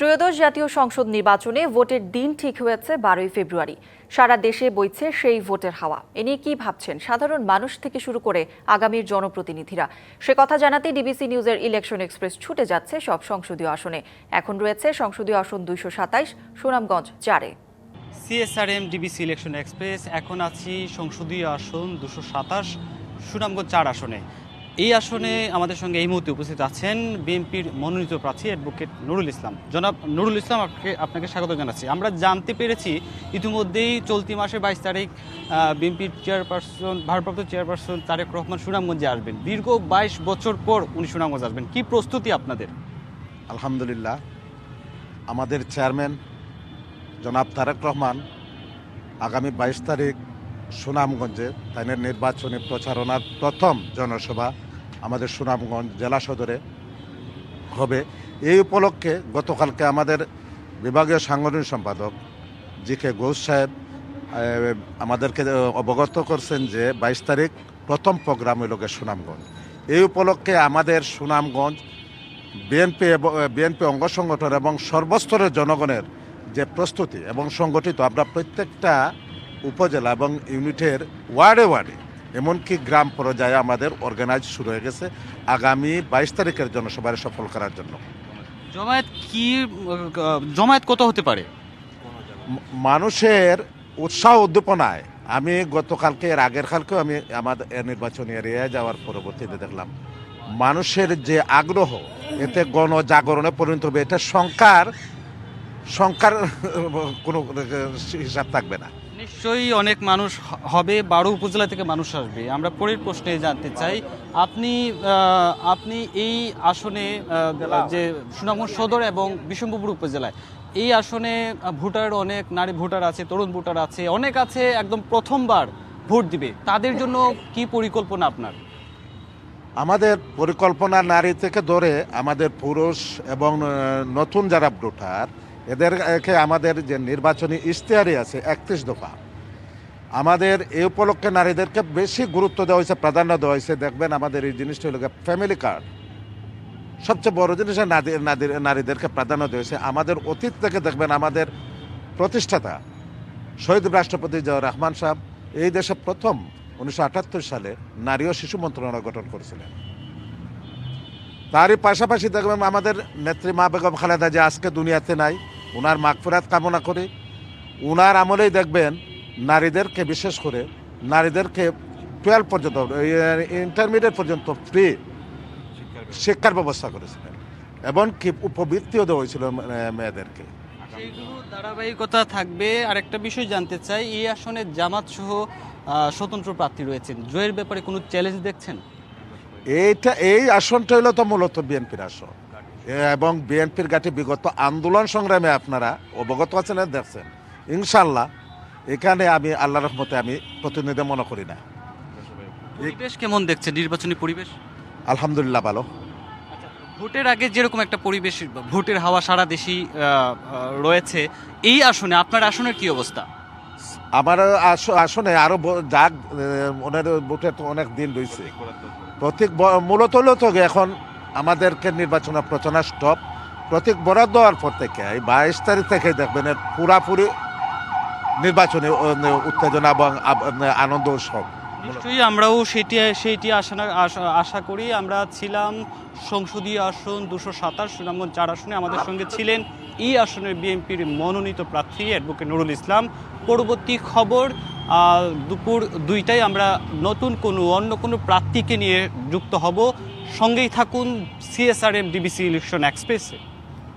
ত্রয়োদশ জাতীয় সংসদ নির্বাচনে ভোটের দিন ঠিক হয়েছে বারোই ফেব্রুয়ারি। সারা দেশে বইছে সেই ভোটের হাওয়া। এ নিয়ে কি ভাবছেন সাধারণ মানুষ থেকে শুরু করে আগামীর জনপ্রতিনিধিরা? সে কথা জানাতে ডিবিসি নিউজের ইলেকশন এক্সপ্রেস ছুটে যাচ্ছে সব সংসদীয় আসনে। এখন রয়েছে সংসদীয় আসন দুইশো সাতাইশ, সুনামগঞ্জ চারে। সিএসআরএম ডিবিসি ইলেকশন এক্সপ্রেস, এখন আছি সংসদীয় আসন দুশো সাতাশ, সুনামগঞ্জ চার আসনে। এই আসনে আমাদের সঙ্গে এই মুহূর্তে উপস্থিত আছেন বিএনপির মনোনীত প্রার্থী অ্যাডভোকেট নুরুল ইসলাম। জনাব নুরুল ইসলাম আপনাকে আপনাকে স্বাগত জানাচ্ছি। আমরা জানতে পেরেছি ইতিমধ্যেই চলতি মাসে বাইশ তারিখ বিএনপির চেয়ারপারসন, ভারপ্রাপ্ত চেয়ারপারসন তারেক রহমান সুনামগঞ্জে আসবেন। দীর্ঘ বাইশ বছর পর উনি সুনামগঞ্জ আসবেন। কি প্রস্তুতি আপনাদের? আলহামদুলিল্লাহ। আমাদের চেয়ারম্যান জনাব তারেক রহমান আগামী বাইশ তারিখ সুনামগঞ্জে তাইনের নির্বাচনী প্রচারণার প্রথম জনসভা আমাদের সুনামগঞ্জ জেলা সদরে হবে। এই উপলক্ষে গতকালকে আমাদের বিভাগীয় সাংগঠনিক সম্পাদক জি কে ঘোষ সাহেব আমাদেরকে অবগত করছেন যে বাইশ তারিখ প্রথম প্রোগ্রাম হইল সুনামগঞ্জ। এই উপলক্ষে আমাদের সুনামগঞ্জ বিএনপি বিএনপি অঙ্গ সংগঠন এবং সর্বস্তরের জনগণের যে প্রস্তুতি এবং সংগঠিত আমরা প্রত্যেকটা উপজেলা এবং ইউনিটের ওয়ার্ডে ওয়ার্ডে এমনকি গ্রাম পর্যায়ে আমাদের অর্গানাইজ শুরু হয়ে গেছে আগামী বাইশ তারিখের জনসভায় সফল করার জন্য। জমায়েত কি জমায়েত কত হতে পারে? মানুষের উৎসাহ উদ্দীপনায় আমি গতকালকে এর আগের কালকেও আমি আমাদের নির্বাচনী এরিয়ায় যাওয়ার পরবর্তীতে দেখলাম মানুষের যে আগ্রহ এতে গণজাগরণে পরিণত হবে এটা সংখ্যার সংখ্যার কোনো হিসাব থাকবে না। নিশ্চয়ই অনেক মানুষ হবে বারো উপজেলা থেকে মানুষ আসবে। আমরা পরের প্রশ্নে জানতে চাই আপনি আপনি এই আসনে যে সুনামগঞ্জ সদর এবং বিশম্ভপুর উপজেলায় এই আসনে ভোটার অনেক নারী ভোটার আছে তরুণ ভোটার আছে অনেক আছে একদম প্রথমবার ভোট দিবে। তাদের জন্য কি পরিকল্পনা আপনার? আমাদের পরিকল্পনা নারী থেকে ধরে আমাদের পুরুষ এবং নতুন যারা ভোটার এদেরকে আমাদের যে নির্বাচনী ইশতেহারি আছে একত্রিশ দফা, আমাদের এই উপলক্ষে নারীদেরকে বেশি গুরুত্ব দেওয়া হয়েছে, প্রাধান্য দেওয়া হয়েছে। দেখবেন আমাদের এই জিনিসটা হলো ফ্যামিলি কার্ড সবচেয়ে বড় জিনিস নারীদেরকে প্রাধান্য দেওয়া হয়েছে। আমাদের অতীত থেকে দেখবেন আমাদের প্রতিষ্ঠাতা শহীদ রাষ্ট্রপতি জিয়াউর রহমান সাহেব এই দেশে প্রথম উনিশশো আটাত্তর সালে নারী ও শিশু মন্ত্রণালয় গঠন করেছিলেন। তারই পাশাপাশি দেখবেন আমাদের নেত্রী মা বেগম খালেদা যে আজকে দুনিয়াতে নাই। উনার মাগফিরাত কামনা করি। উনার আমলেই দেখবেন নারীদেরকে বিশেষ করে নারীদেরকে টুয়েলভ পর্যন্ত ইন্টারমিডিয়েট পর্যন্ত ফ্রি শিক্ষার ব্যবস্থা করেছিলেন। এবং কি উপবৃত্তিও দেওয়া হয়েছিল মেয়েদেরকে। ধারাবাহিকতা থাকবে। আরেকটা বিষয় জানতে চাই এই আসনে জামাত সহ স্বতন্ত্র প্রার্থী রয়েছেন। জয়ের ব্যাপারে কোনো চ্যালেঞ্জ দেখছেন? এইটা এই আসনটা হলো তো মূলত বিএনপির আসন। এবং বিএনপির গাঠি বিগত আন্দোলন সংগ্রামে আপনারা অবগত আছেন দেখছেন। ইনশাল্লাহ এখানে আমি আল্লাহ রহমতে আমি প্রতিনিধি মনে করি না। পরিবেশ কেমন দেখছেন? নির্বাচনী পরিবেশ? আলহামদুলিল্লাহ ভালো। ভোটের আগে যেরকম একটা পরিবেশ ভোটের হাওয়া সারা দেশই আহ, রয়েছে এই আসনে আপনার আসনের কি অবস্থা? আমার আস- আসনে আরও যাক ওনার ভোটের তো অনেক দিন রয়েছে প্রতীক ব- মূলত হলো তো এখন আমাদেরকে নির্বাচনের প্রচারণা স্টপ প্রতীক বরাদ্দ হওয়ার পর থেকে, এই বাইশ তারিখ থেকে দেখবেন পুরাপুরি নির্বাচনী উত্তেজনা এবং আনন্দ উৎসব। নিশ্চয়ই আমরাও সেটি সেইটি আশা- আশা করি। আমরা ছিলাম সংসদীয় আসন দুশো সাতাশ, সুনামগঞ্জ চার আসনে আমাদের সঙ্গে ছিলেন এই আসনের বিএনপির মনোনীত প্রার্থী অ্যাডভোকেট নুরুল ইসলাম। পরবর্তী খবর দুপুর দুইটায় আমরা নতুন কোনো, অন্য কোনো প্রার্থীকে নিয়ে যুক্ত হব। সঙ্গেই থাকুন সিএসআরএম ডিবিসি ইলেকশন এক্সপ্রেসে